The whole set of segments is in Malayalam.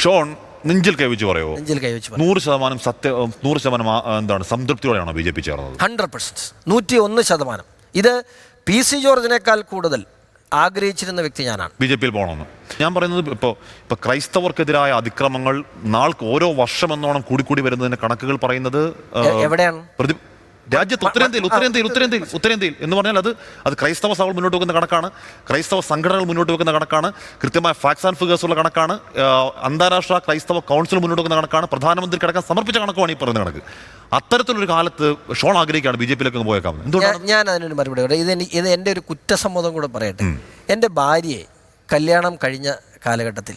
ഷോൺ നെഞ്ചിൽ കൈവച്ച് പറയുമോ നെഞ്ചിൽ കൈവച്ച് നൂറ് ശതമാനം സത്യ നൂറ് ശതമാനം ആ- എന്താണ് സംതൃപ്തിയോടെയാണോ ബി ജെ പി ചേർന്നത്? Hundred percent. നൂറ്റി ഒന്ന് ശതമാനം. ഇത് പി സി ജോർജിനേക്കാൾ കൂടുതൽ ആഗ്രഹിച്ചിരുന്ന വ്യക്തി ഞാനാണ്. ബി ജെ പിയിൽ പോകണമെന്ന്. ഞാൻ പറയുന്നത് ഇപ്പോൾ ഇപ്പോൾ ക്രൈസ്തവർക്കെതിരായ അതിക്രമങ്ങൾ നാൾക്ക് ഓരോ വർഷം എന്നോണം കൂടിക്കൂടി വരുന്നതിന്റെ കണക്കുകൾ പറയുന്നത് ആ, എ- എവിടെയാണ്? പ്രതി രാജ്യത്ത് ഉത്തരേന്ത്യയിൽ ഉത്തരേന്ത്യയിൽ ഉത്തരേന്ത്യയിൽ ഉത്തരേന്ത്യയിൽ എന്ന് പറഞ്ഞാൽ അത് അത് ക്രൈസ്തവ സഭകൾ മുന്നോട്ട് വെക്കുന്ന കണക്കാണ്. ക്രൈസ്തവ സംഘടനകൾ മുന്നോട്ട് വെക്കുന്ന കണക്കാണ്. കൃത്യമായ ഫാക്സ് ആൻഡ് ഫിഗേഴ്സ് ഉള്ള കണക്കാണ്. അന്താരാഷ്ട്ര ക്രൈസ്തവ കൗൺസിൽ മുന്നോട്ട് വെക്കുന്ന കണക്കാണ്. പ്രധാനമന്ത്രി കിടക്കാൻ സമർപ്പിച്ച കണക്കുമാണ് ഈ പറയുന്ന കണക്ക്. അത്തരത്തിലൊരു കാലത്ത് ഷോൺ ആഗ്രഹിക്കുകയാണ് ബി ജെ പിയിലേക്ക് പോയേക്കാം എന്തുകൊണ്ടാണ് ഞാൻ- അതിനൊരു മറുപടി പറയാം. ഇത് ഇത് എന്റെ ഒരു കുറ്റസമ്മതം കൂടെ പറയട്ടെ. എന്റെ ഭാര്യയെ കല്യാണം കഴിഞ്ഞ കാലഘട്ടത്തിൽ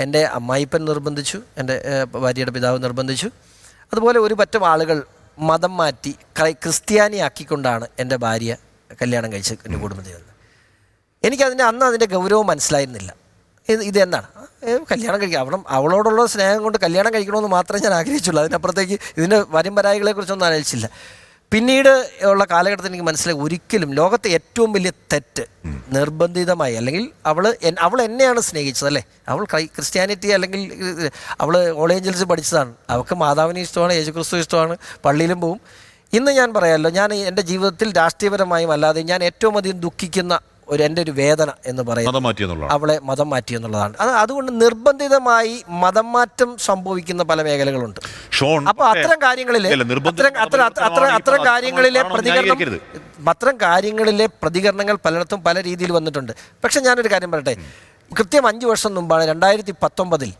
എന്റെ അമ്മായിപ്പൻ നിർബന്ധിച്ചു. എന്റെ ഭാര്യയുടെ പിതാവ് നിർബന്ധിച്ചു. അതുപോലെ ഒരു പറ്റം ആളുകൾ മതം മാറ്റി ക്രൈ ക്രിസ്ത്യാനിയാക്കിക്കൊണ്ടാണ് എന്റെ ഭാര്യ കല്യാണം കഴിച്ച് എന്റെ കുടുംബത്തിൽ വന്നത്. എനിക്കതിന്റെ അന്ന് അതിന്റെ ഗൗരവം മനസ്സിലായിരുന്നില്ല. ഇത് ഏ, കല്യാണം കഴിക്കുക അവളും അവളോടുള്ള സ്നേഹം കൊണ്ട് കല്യാണം കഴിക്കണമെന്ന് മാത്രമേ ഞാൻ ആഗ്രഹിച്ചുള്ളൂ. അതിനപ്പുറത്തേക്ക് ഇതിന്റെ വരും പരാതികളെക്കുറിച്ചൊന്നും ആലോചിച്ചില്ല. പിന്നീട് ഉള്ള കാലഘട്ടത്തിൽ എനിക്ക് മനസ്സിലായി ഒരിക്കലും ലോകത്തെ ഏറ്റവും വലിയ തെറ്റ് നിർബന്ധിതമായി അല്ലെങ്കിൽ അവൾ അവൾ എന്നെയാണ് സ്നേഹിച്ചത് അല്ലേ? അവൾ ക്രിസ്ത്യാനിറ്റി അല്ലെങ്കിൽ അവൾ ഓളേഞ്ചൽസ് പഠിച്ചതാണ്. അവൾക്ക് മാതാവിനെ ഇഷ്ടമാണ് യേശുക്രിസ്തു ഇഷ്ടമാണ് പള്ളിയിലും പോവും. ഇന്ന് ഞാൻ പറയാമല്ലോ ഞാൻ എന്റെ ജീവിതത്തിൽ രാഷ്ട്രീയപരമായും അല്ലാതെ ഞാൻ ഏറ്റവും അധികം ദുഃഖിക്കുന്ന ഒരു എന്റെ ഒരു വേദന എന്ന് പറയുന്നത് അവളെ മതം മാറ്റി എന്നുള്ളതാണ്. അത് അതുകൊണ്ട് നിർബന്ധിതമായി മതം മാറ്റം സംഭവിക്കുന്ന പല മേഖലകളുണ്ട്. അപ്പൊ അത്തരം നിർബന്ധിത അത്തരം കാര്യങ്ങളിലെ പ്രതികരണം അത്തരം കാര്യങ്ങളിലെ പ്രതികരണങ്ങൾ പലയിടത്തും പല രീതിയിൽ വന്നിട്ടുണ്ട്. പക്ഷെ ഞാനൊരു കാര്യം പറയട്ടെ. കൃത്യം അഞ്ച് വർഷം മുമ്പാണ് രണ്ടായിരത്തി പത്തൊമ്പതിൽ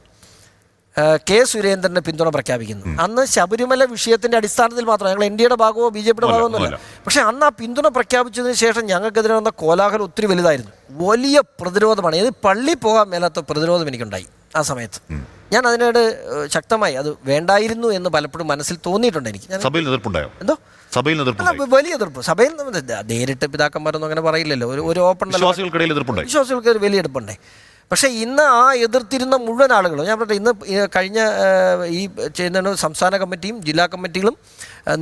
കെ സുരേന്ദ്രന് പിന്തുണ പ്രഖ്യാപിക്കുന്നു. അന്ന് ശബരിമല വിഷയത്തിന്റെ അടിസ്ഥാനത്തിൽ മാത്രം ഞങ്ങൾ എൻ ഡിയുടെ ഭാഗമോ ബി ജെ പിയുടെ ഭാഗമോ ഒന്നുമല്ല. പക്ഷെ അന്ന് ആ പിന്തുണ പ്രഖ്യാപിച്ചതിന് ശേഷം ഞങ്ങൾക്കെതിരെ വന്ന കോലാഹലം ഒത്തിരി വലുതായിരുന്നു. വലിയ പ്രതിരോധമാണ്. ഇത് പള്ളി പോകാൻ മേലാത്ത പ്രതിരോധം എനിക്കുണ്ടായി ആ സമയത്ത്. ഞാൻ അതിനോട് ശക്തമായി അത് വേണ്ടായിരുന്നു എന്ന് പലപ്പോഴും മനസ്സിൽ തോന്നിയിട്ടുണ്ട് എനിക്ക്. സഭയിൽ എതിർപ്പുണ്ടായോ? എന്തോ? സഭയിൽ വലിയ എതിർപ്പ്. സഭയിൽ നേരിട്ട് പിതാക്കന്മാരൊന്നും അങ്ങനെ പറയില്ലല്ലോ. ഒരു ഓപ്പൺ വിശ്വാസികൾക്കിടയിൽ എതിർപ്പുണ്ടായി? വിശ്വാസികൾക്ക് വലിയ എടുപ്പുണ്ടേ പക്ഷേ ഇന്ന് ആ എതിർത്തിരുന്ന മുഴുവൻ ആളുകളും ഞാൻ പറഞ്ഞത് ഇന്ന് കഴിഞ്ഞ ഈ ചെയ്യുന്ന സംസ്ഥാന കമ്മിറ്റിയും ജില്ലാ കമ്മിറ്റികളും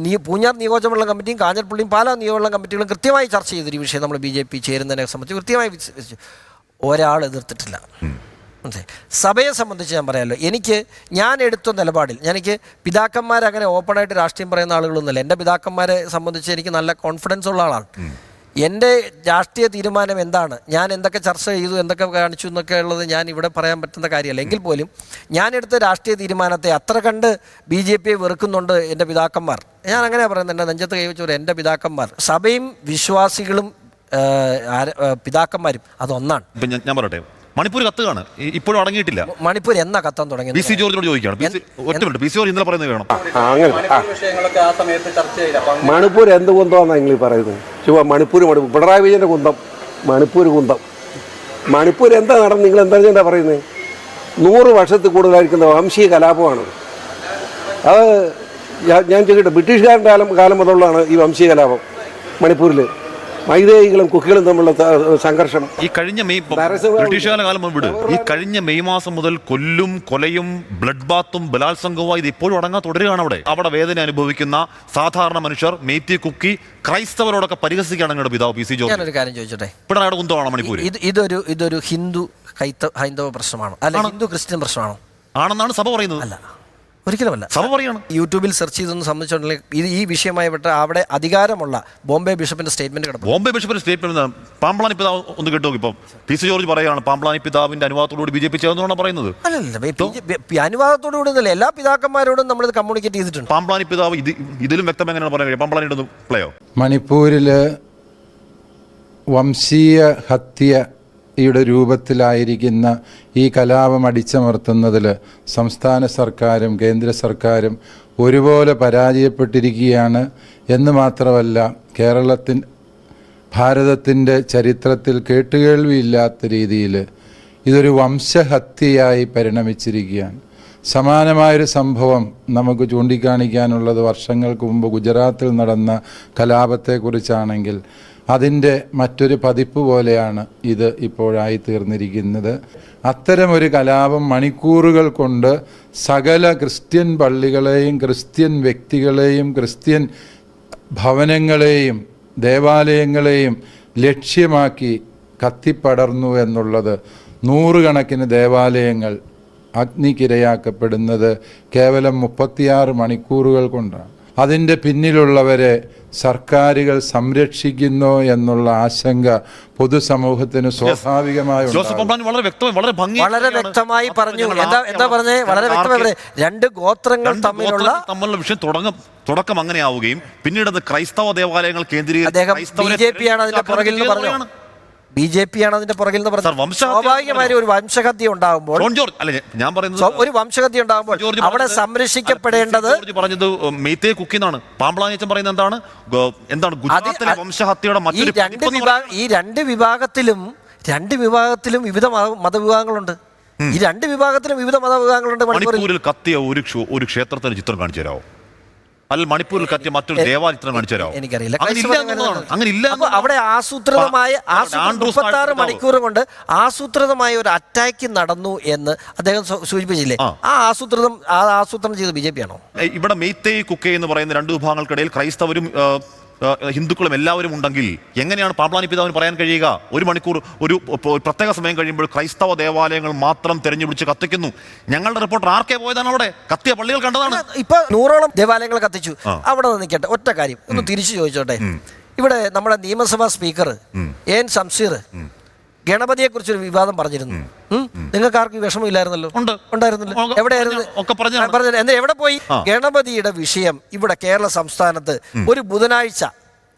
നീ പൂഞ്ഞാർ നിയോജകമണ്ഡലം കമ്മിറ്റിയും കാഞ്ഞിരപ്പള്ളിയും പാലാ നിയോജകമണ്ഡലം കമ്മിറ്റികളും കൃത്യമായി ചർച്ച ചെയ്തൊരു വിഷയം നമ്മൾ ബി ജെ പി ചേരുന്നതിനെ സംബന്ധിച്ച് കൃത്യമായി ഒരാൾ എതിർത്തിട്ടില്ല? സഭയെ സംബന്ധിച്ച് ഞാൻ പറയാമല്ലോ എനിക്ക് ഞാൻ എടുത്ത നിലപാടിൽ എനിക്ക് പിതാക്കന്മാരങ്ങനെ ഓപ്പണായിട്ട് രാഷ്ട്രീയം പറയുന്ന ആളുകളൊന്നുമല്ല. എന്റെ പിതാക്കന്മാരെ സംബന്ധിച്ച് എനിക്ക് നല്ല കോൺഫിഡൻസ് ഉള്ള ആളാണ്. എന്റെ രാഷ്ട്രീയ തീരുമാനം എന്താണ്? ഞാൻ എന്തൊക്കെ ചർച്ച ചെയ്തു എന്തൊക്കെ കാണിച്ചു എന്നൊക്കെ ഉള്ളത് ഞാൻ ഇവിടെ പറയാൻ പറ്റുന്ന കാര്യമല്ല. എങ്കിൽ പോലും ഞാൻ എടുത്ത രാഷ്ട്രീയ തീരുമാനത്തെ അത്ര കണ്ട് ബി ജെ പിയെ വെറുക്കുന്നുണ്ട് എന്റെ പിതാക്കന്മാർ. ഞാൻ അങ്ങനെ പറയുന്നത്. എന്റെ നെഞ്ചത്ത് കൈവച്ചവർ എന്റെ പിതാക്കന്മാർ. സഭയും വിശ്വാസികളും പിതാക്കന്മാരും അതൊന്നാണ്. ഞാൻ പറയട്ടെ. മണിപ്പൂർ കത്തുകയാണ്. ഇപ്പോഴും അടങ്ങിയിട്ടില്ല. മണിപ്പൂർ എന്നാ കത്താൻ പി തുടങ്ങിയത് സി ജോർജിനോട് ചോദിക്കുകയാണ്. പി സി ഒറ്റ മിനിറ്റ്. പി സി ജോർജ് ഇന്നലെ പറയുന്നത് വേണം ആ, അങ്ങനെ ആ. വിഷയങ്ങളൊക്കെ ആ. സമയത്ത് ചർച്ച ചെയ്ത് അപ്പം മണിപ്പൂർ എന്ത് കുന്തമാണെന്നാണ് നിങ്ങൾ ഈ പറയുന്നത്? ചുവ മണിപ്പൂർ മണിപ്പൂർ പിണറായി വിജയന്റെ കുന്തം. മണിപ്പൂർ കുന്തം. മണിപ്പൂർ എന്താ നടന്ന് നിങ്ങൾ എന്താ എന്താ പറയുന്നത് നൂറ് വർഷത്തിൽ കൂടുതലായിരിക്കുന്ന വംശീയ കലാപമാണ്. അത് ഞാൻ- ഞാൻ ചോദിക്കട്ടെ ബ്രിട്ടീഷുകാരന്റെ കാലം കാലം മുതലുള്ളതാണ് ഈ വംശീയ കലാപം മണിപ്പൂരിൽ മൈതേയികളും കുക്കികളും തമ്മിലുള്ള സംഘർഷം. ഈ കഴിഞ്ഞ മെയ് ബ്രിട്ടീഷുകാല കാലം മുമ്പ് വിട്. ഈ കഴിഞ്ഞ മെയ് മാസം മുതൽ കൊല്ലും കൊലയും ബ്ലഡ് ബാത്തും ബലാത്സംഗവും ഇത് ഇപ്പോഴും അടങ്ങാൻ തുടരുകയാണ് അവിടെ. അവിടെ വേദന അനുഭവിക്കുന്ന സാധാരണ മനുഷ്യർ മേത്തി കുക്കി ക്രൈസ്തവരോടൊക്കെ പരിഹസിക്കുകയാണ് നിങ്ങളുടെ പിതാവ് പി സി ജോർജ്. ഞാനൊരു കാര്യം ചോദിച്ചോട്ടെ? പിണറായുടെ കുന്തമാണ് മണിപ്പൂർ ഇത് ഇതൊരു ഇതൊരു ഹിന്ദു ഹൈന്ദവ പ്രശ്നമാണ്? അല്ല ഹിന്ദു ക്രിസ്ത്യൻ പ്രശ്നമാണോ? ആണെന്നാണ് സഭ പറയുന്നത്. അല്ല. ഒരിക്കലുമല്ല. സഭ പറയാണ്. യൂട്യൂബിൽ സെർച്ച് ചെയ്തൊന്ന് സംബന്ധിച്ചിട്ടുണ്ടെങ്കിൽ ഇത് ഈ വിഷയമായി വിട്ട അവിടെ അധികാരമുള്ള ബോംബെ ബിഷപ്പിന്റെ സ്റ്റേറ്റ്മെന്റ് കിടന്നു ബോംബെ ബിഷപ്പിന്റെ സ്റ്റേറ്റ്മെന്റ് പാമ്പളാനി പിതാവ് ഒന്ന് കേട്ടോ ഇപ്പം പി സി ജോർജ് പറയുകയാണ് പാമ്പളാനി പിതാവിന്റെ അനുവാദത്തോടുകൂടി ബി ജെ പി ചേർന്നാണ് പറയുന്നത്. അല്ലല്ല അനുവാദത്തോടു കൂടി ഒന്നുമില്ല എല്ലാ പിതാക്കന്മാരോടും നമ്മൾ കമ്മ്യൂണിക്കേറ്റ് ചെയ്തിട്ടുണ്ട്. പാമ്പളാനി പിതാവ് ഇത് ഇതിലും വ്യക്തം എങ്ങനെയാണ് പറയാൻ കഴിയും പാമ്പ്ലാനിയുടെ ഒന്ന് പ്ലേയോ മണിപ്പൂരിൽ വംശീയ ഹത്യയുടെ രൂപത്തിലായിരിക്കുന്ന ഈ കലാപം അടിച്ചമർത്തുന്നതിൽ സംസ്ഥാന സർക്കാരും കേന്ദ്ര സർക്കാരും ഒരുപോലെ പരാജയപ്പെട്ടിരിക്കുകയാണ് എന്ന് മാത്രമല്ല കേരളത്തിൻ ഭാരതത്തിന്റെ ചരിത്രത്തിൽ കേട്ടുകേൾവിയില്ലാത്ത രീതിയിൽ ഇതൊരു വംശഹത്യയായി പരിണമിച്ചിരിക്കുകയാണ്. സമാനമായൊരു സംഭവം നമുക്ക് ചൂണ്ടിക്കാണിക്കാനുള്ളത് വർഷങ്ങൾക്ക് മുമ്പ് ഗുജറാത്തിൽ നടന്ന കലാപത്തെക്കുറിച്ചാണെങ്കിൽ അതിന്റെ മറ്റൊരു പതിപ്പ് പോലെയാണ് ഇത് ഇപ്പോഴായി തീർന്നിരിക്കുന്നത്. അത്തരമൊരു കലാപം മണിക്കൂറുകൾ കൊണ്ട് സകല ക്രിസ്ത്യൻ പള്ളികളെയും ക്രിസ്ത്യൻ വ്യക്തികളെയും ക്രിസ്ത്യൻ ഭവനങ്ങളെയും ദേവാലയങ്ങളെയും ലക്ഷ്യമാക്കി കത്തിപ്പടർന്നു എന്നുള്ളത് നൂറുകണക്കിന് ദേവാലയങ്ങൾ അഗ്നിക്കിരയാക്കപ്പെടുന്നത് കേവലം മുപ്പത്തിയാറ് മണിക്കൂറുകൾ കൊണ്ടാണ്. അതിന്റെ പിന്നിലുള്ളവരെ സർക്കാരുകൾ സംരക്ഷിക്കുന്നു എന്നുള്ള ആശങ്ക പൊതുസമൂഹത്തിന് സ്വാഭാവികമായി. വളരെ വ്യക്തമായി വളരെ ഭംഗി വളരെ വ്യക്തമായി പറഞ്ഞു. എന്താ എന്താ പറഞ്ഞേ? വളരെ വ്യക്തമായി രണ്ട് ഗോത്രങ്ങൾ തമ്മിലുള്ള തമ്മിലുള്ള വിഷയം തുടങ്ങും തുടക്കം അങ്ങനെ ആവുകയും പിന്നീട് അത് ക്രൈസ്തവ ദേവാലയങ്ങൾ കേന്ദ്രീകരിച്ച് ബി ജെ പി ആണ് അതിന്റെ പുറകിൽ നിന്ന് പറഞ്ഞു സ്വാഭാവികമായി ഒരു വംശഹത്യ ഉണ്ടാകുമ്പോൾ ഞാൻ- പറയുന്നത് ഒരു വംശഹത്യ ഉണ്ടാകുമ്പോൾ അവിടെ സംരക്ഷിക്കപ്പെടേണ്ടത് പറഞ്ഞത് മെയ്ത്തേ കുക്കി എന്നാണ്. പാമ്പളാനിച്ചൻ പറയുന്നത് എന്താണ്? എന്താണ് വംശഹത്യയുടെ ഈ മറ്റൊരു ഈ രണ്ട് വിഭാഗത്തിലും രണ്ട് വിഭാഗത്തിലും വിവിധ മതവിഭാഗങ്ങളുണ്ട്. ഈ രണ്ട് വിഭാഗത്തിലും വിവിധ മതവിഭാഗങ്ങളുണ്ട് മണിപ്പൂരിൽ കത്തിയ ഒരു ഒരു ക്ഷേത്രത്തിന്റെ ചിത്രം കാണിച്ചു തരാമോ? അല്ല മണിപ്പൂരിൽ കത്തിയ മറ്റൊരു ദേവാലയ ചിത്രം കാണിച്ചു തരാമോ എനിക്കറിയില്ല. അങ്ങനെ ഇല്ല. അവിടെ ആസൂത്രിതമായ മുപ്പത്താറ് മണിക്കൂർ കൊണ്ട് ആസൂത്രിതമായ ഒരു അറ്റാക്ക് നടന്നു എന്ന് അദ്ദേഹം സൂചിപ്പിച്ചില്ലേ? ആ. ആസൂത്രിതം ആ ആസൂത്രണം ചെയ്ത് ബി ജെ പി ആണോ? ഇവിടെ മെയ്ത്തേ കുക്കെ എന്ന് പറയുന്ന രണ്ട് വിഭാഗങ്ങൾക്കിടയിൽ ക്രൈസ്തവരും ഹിന്ദുക്കളും എല്ലാവരും ഉണ്ടെങ്കിൽ എങ്ങനെയാണ് പാപ്ലാനി പിതാവിന് പറയാൻ കഴിയുക? ഒരു മണിക്കൂർ ഒരു പ്രത്യേക സമയം കഴിയുമ്പോൾ ക്രൈസ്തവ ദേവാലയങ്ങൾ മാത്രം തെരഞ്ഞുപിടിച്ച് കത്തിക്കുന്നു. ഞങ്ങളുടെ റിപ്പോർട്ടർ ആർക്കെ പോയതാണ് അവിടെ? കത്തിയ പള്ളികൾ കണ്ടതാണ്. ഇപ്പൊ നൂറോളം ദേവാലയങ്ങൾ കത്തിച്ചു. അവിടെ നിൽക്കട്ടെ ഒറ്റ കാര്യം. ഒന്ന് തിരിച്ചു ചോദിച്ചോട്ടെ. ഇവിടെ നമ്മുടെ നിയമസഭാ സ്പീക്കർ എൻ ശംസീർ ഗണപതിയെ കുറിച്ചൊരു വിവാദം പറഞ്ഞിരുന്നു? നിങ്ങൾക്ക് ആർക്കും വിഷമമില്ലായിരുന്നല്ലോ? ഉണ്ട്. ഉണ്ടായിരുന്നല്ലോ. ഒക്കെ എവിടെയായിരുന്നു? പറഞ്ഞ- എന്താ എവിടെ പോയി? ഗണപതിയുടെ വിഷയം ഇവിടെ കേരള സംസ്ഥാനത്ത് ഒരു ബുധനാഴ്ച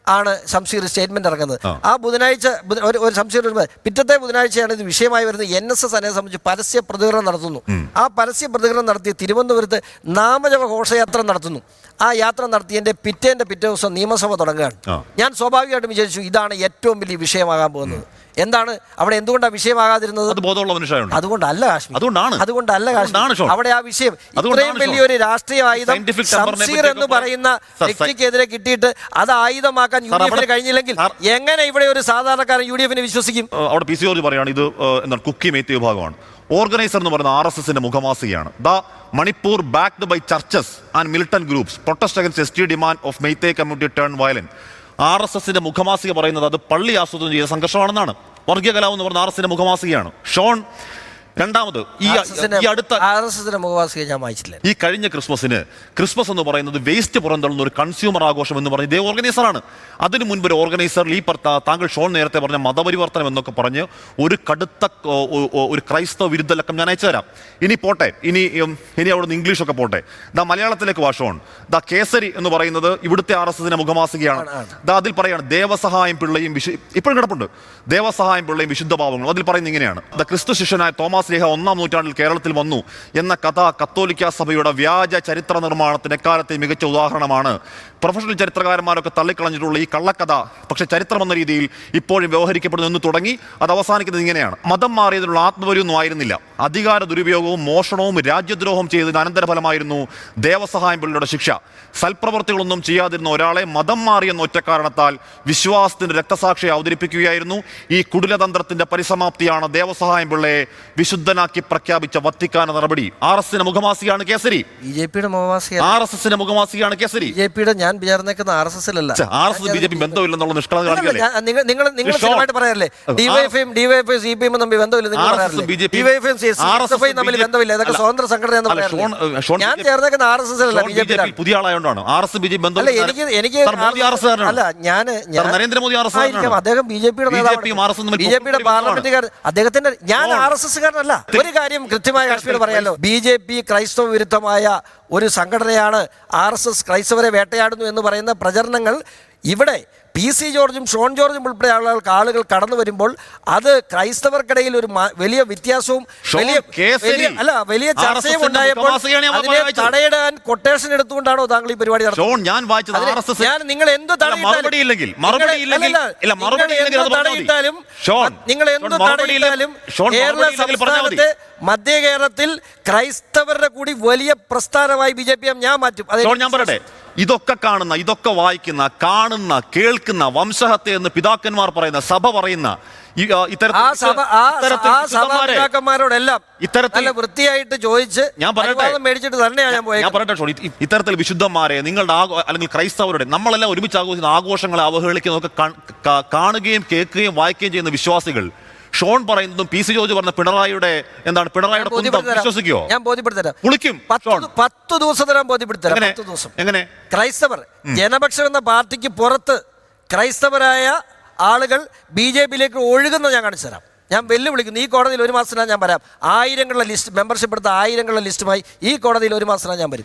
ആണ് ശംസീർ സ്റ്റേറ്റ്മെന്റ് ഇറങ്ങുന്നത്. ആ. ബുധനാഴ്ച ഒരു ഒരു ശംസീർ പിറ്റത്തെ ബുധനാഴ്ചയാണ് ഇത് വിഷയമായി വരുന്നത്. എൻ എസ് എസ് അതിനെ സംബന്ധിച്ച് പരസ്യ പ്രതികരണം നടത്തുന്നു. ആ പരസ്യ പ്രതികരണം നടത്തി തിരുവനന്തപുരത്ത് നാമജപ ഘോഷയാത്ര നടത്തുന്നു. ആ യാത്ര നടത്തിയതിന്റെ പിറ്റേന്റെ പിറ്റേ ദിവസം നിയമസഭ തുടങ്ങുകയാണ്. ഞാൻ സ്വാഭാവികമായിട്ടും വിചാരിച്ചു ഇതാണ് ഏറ്റവും വലിയ വിഷയമാകാൻ പോകുന്നത്. എന്താണ്? അവിടെ എന്തുകൊണ്ടാണ് വിഷയമാകാതിരുന്നത്? അതുകൊണ്ടല്ല കാശ്മീർ. അതുകൊണ്ടാണ്. അതുകൊണ്ടല്ല കാശ്മീർ. അവിടെ ആ വിഷയം ഇത്രയും. വലിയൊരു രാഷ്ട്രീയ ആയുധം ശംസീർ എന്ന് പറയുന്ന. വ്യക്തിക്കെതിരെ കിട്ടിയിട്ട് അത് ആയുധമാക്കാൻ യു ഡി എഫിന് കഴിഞ്ഞില്ലെങ്കിൽ എങ്ങനെ ഇവിടെ ഒരു സാധാരണക്കാരൻ യു ഡി എഫിനെ വിശ്വസിക്കും? അവിടെ പി സി ജോർജ് പറയാണ് ഇത് എന്താണ് കുക്കി മേത്തി വിഭാഗമാണ്. ഓർഗനൈസർ എന്ന് പറയുന്ന ആർ എസ് എസിന്റെ മുഖമാസികയാണ് the Manipur backed by churches and militant groups protest against S T demand of Meitei community turn violent R S എസിന്റെ മുഖമാസിക പറയുന്നത് അത് പള്ളി ആസൂത്രണം ചെയ്ത സംഘർഷമാണെന്നാണ്. വർഗീയ കലാവ് എന്ന് പറയുന്ന ആർ എസ് എസിന്റെ മുഖമാസികയാണ് ഷോൺ രണ്ടാമത് ഈ ഈ അടുത്ത ആർ എസ് എസിന്റെ മുഖവാസിക ഞാൻ വായിച്ചില്ല ഈ കഴിഞ്ഞ ക്രിസ്മസിന് ക്രിസ്മസ് എന്ന് പറയുന്നത് വേസ്റ്റ് പുറന്തള്ളുന്ന ഒരു കൺസ്യൂമർ ആഘോഷം എന്ന് പറഞ്ഞ് ഇതേ ഓർഗനൈസറാണ് അതിനു മുൻപ് ഒരു ഓർഗനൈസർ ഈ താങ്കൾ ഷോൺ നേരത്തെ പറഞ്ഞ മതപരിവർത്തനം എന്നൊക്കെ പറഞ്ഞ് ഒരു കടുത്ത ഒരു ക്രൈസ്തവ വിരുദ്ധ ലക്കം ഞാൻ അയച്ചു തരാം. ഇനി പോട്ടെ ഇനി ഇനി അവിടെ നിന്ന് ഇംഗ്ലീഷൊക്കെ പോട്ടെ. ദ മലയാളത്തിലേക്ക് വാഷോൺ ദാ കേസരി എന്ന് പറയുന്നത് ഇവിടുത്തെ ആർ എസ് എസിന്റെ മുഖമാസികയാണ്. ദ അതിൽ പറയാണ് ദേവസഹായം പിള്ളയും വിശു ഇപ്പോഴും കിടപ്പുണ്ട്. ദേവസഹായം പിള്ളയും വിശുദ്ധ പാവങ്ങളും അതിൽ പറയുന്നത് ഇങ്ങനെയാണ്. ദ ക്രിസ്തു ശിഷ്യനായ തോമസ് ലേഹ ഒന്നാം നൂറ്റാണ്ടിൽ കേരളത്തിൽ വന്നു എന്ന കഥ കത്തോലിക്ക സഭയുടെ വ്യാജ ചരിത്ര നിർമ്മാണത്തിന് എക്കാലത്തെ മികച്ച ഉദാഹരണമാണ്. പ്രൊഫഷണൽ ചരിത്രകാരന്മാരൊക്കെ തള്ളിക്കളഞ്ഞിട്ടുള്ള ഈ കള്ളക്കഥ പക്ഷേ ചരിത്രം എന്ന രീതിയിൽ ഇപ്പോഴും വ്യവഹരിക്കപ്പെടുന്നു എന്ന് തുടങ്ങി അത് അവസാനിക്കുന്നത് ഇങ്ങനെയാണ്. മതം മാറിയതിനുള്ള ആത്മപര്യമൊന്നും ആയിരുന്നില്ല. അധികാര ദുരുപയോഗവും മോഷണവും രാജ്യദ്രോഹവും ചെയ്തതിന് അനന്തരഫലമായിരുന്നു ദേവസഹായം പിള്ളയുടെ ശിക്ഷ. സൽപ്രവർത്തികളൊന്നും ചെയ്യാതിരുന്ന ഒരാളെ മതം മാറിയെന്ന ഒറ്റക്കാരണത്താൽ വിശ്വാസത്തിന്റെ രക്തസാക്ഷിയെ അവതരിപ്പിക്കുകയായിരുന്നു. ഈ കുടിലതന്ത്രത്തിന്റെ പരിസമാപ്തിയാണ് ദേവസഹായം പിള്ളയെ വിശുദ്ധനാക്കി പ്രഖ്യാപിച്ച വത്തിക്കാന നടപടി. ആർ എസിന്റെ മുഖമാസികയാണ് കേസരി. ബി ജെ പിയുടെ മുഖവാസിക ആർ എസ് എസിന്റെ മുഖമാസികയാണ് കേസരി. ബി ജെ പിയുടെ ഞാൻ വിചാരിക്കുന്ന R S എസിലല്ല. R S B J P ബന്ധമില്ലെന്നുള്ള നിങ്ങൾ നിങ്ങൾ പറയാറില്ലേ? ഡിവൈഎഫ്ഐയും ഡിവൈഎഫ്ഐ സി പി എമ്മും തമ്മിൽ ബന്ധമില്ല നിങ്ങൾ പറയാറില്ലേ? ഡിവൈഎഫ്ഐയും തമ്മിൽ ബന്ധമില്ല ഇതൊക്കെ സ്വതന്ത്ര സംഘടന ഞാൻ ചേർന്നേക്കുന്ന ആർ എസ് എസ് അല്ല ബി ജെ പി പുതിയ ആളായതുകൊണ്ടാണ് ആർ എസ് ബി ജെ ബന്ധം അല്ല എനിക്ക് എനിക്ക് അല്ല ഞാൻ സാർ, നരേന്ദ്രമോദി ആർ എസ് അദ്ദേഹം ബി ജെ പിയുടെ BJP യും RSS ബി ജെ പിയുടെ പൊക്കപ്പിടി പാർലമെന്റുകാരൻ അദ്ദേഹത്തിന്റെ ഞാൻ. ആർ എസ് ഒരു കാര്യം കൃത്യമായ കാശ്മീർ പറയാലോ ബി ജെ പി ക്രൈസ്തവ വിരുദ്ധമായ ഒരു സംഘടനയാണ് ആർ എസ് എസ് ക്രൈസ്തവരെ വേട്ടയാടുന്നു എന്ന് പറയുന്ന പ്രചരണങ്ങൾ ഇവിടെ പി സി ജോർജും ഷോൺ ജോർജും ഉൾപ്പെടെ ആളുകൾക്ക് ആളുകൾ കടന്നു വരുമ്പോൾ അത് ക്രൈസ്തവർക്കിടയിൽ ഒരു വലിയ വ്യത്യാസവും വലിയ. അല്ല വലിയ ചർച്ചയും ഉണ്ടായപ്പോൾ അതിനെ. തടയിടാൻ കൊട്ടേഷൻ എടുത്തുകൊണ്ടാണോ താങ്കൾ ഈ പരിപാടി നടത്തുന്നത്? ഞാൻ നിങ്ങൾ എന്ത് തടയിട്ടാലും- നിങ്ങൾ- എന്ത് തടയിട്ടാലും കേരള സംസ്ഥാനത്ത് മധ്യ കേരളത്തിൽ ക്രൈസ്തവരുടെ കൂടി വലിയ പ്രസ്ഥാനമായി ബി ജെ പി ഞാൻ മാറ്റും. അതെ ഞാൻ പറയട്ടെ. ഇതൊക്കെ കാണുന്ന ഇതൊക്കെ വായിക്കുന്ന കാണുന്ന കേൾക്കുന്ന വംശഹത്യ എന്ന് പിതാക്കന്മാർ പറയുന്ന സഭ പറയുന്ന ഇത്തരത്തിൽ- വൃത്തിയായിട്ട് ചോദിച്ച് ഞാൻ പറയട്ടെ. അനുവാദം മേടിച്ചിട്ട് തന്നെയാണ് ഞാൻ ഞാൻ പറയട്ടെ ഇത്തരത്തിൽ വിശുദ്ധന്മാരെ നിങ്ങളുടെ അല്ലെങ്കിൽ ക്രൈസ്തവരുടെ നമ്മളെല്ലാം ഒരുമിച്ച് ആഘോഷിക്കുന്ന ആഘോഷങ്ങളെ അവഹേളിക്കുന്നതൊക്കെ കാണുകയും കേൾക്കുകയും വായിക്കുകയും ചെയ്യുന്ന വിശ്വാസികൾ ഷോൺ പറയുന്നതും പി സി ജോർജ് പറഞ്ഞ പിണറായിയുടെ എന്താണ് പിണറായിയുടെ കുന്തം വിശ്വസിക്കുമോ ഞാൻ ബോധ്യപ്പെടുത്തരാം. പത്ത് ഷോൺ. ദു- പത്ത് ദിവസത്തിനകം ബോധ്യപ്പെടുത്തരാം പത്ത് ദിവസം. എങ്ങനെ? ക്രൈസ്തവർ ജനപക്ഷം എന്ന പാർട്ടിക്ക് പുറത്ത് ക്രൈസ്തവരായ ആളുകൾ ബി ജെ പിയിലേക്ക് ഒഴുകുന്നത് ഞാൻ കാണിച്ചു തരാം. ഞാൻ വെല്ലുവിളിക്കുന്നു ഈ കോടതിയിൽ ഒരു മാസത്തിനാണ് ഞാൻ വരാം. ആയിരങ്ങളുടെ ലിസ്റ്റ് മെമ്പർഷിപ്പ് എടുത്ത ആയിരങ്ങളുടെ ലിസ്റ്റുമായി ഈ കോടതിയിൽ ഒരു മാസത്തിനാണ് ഞാൻ വരും.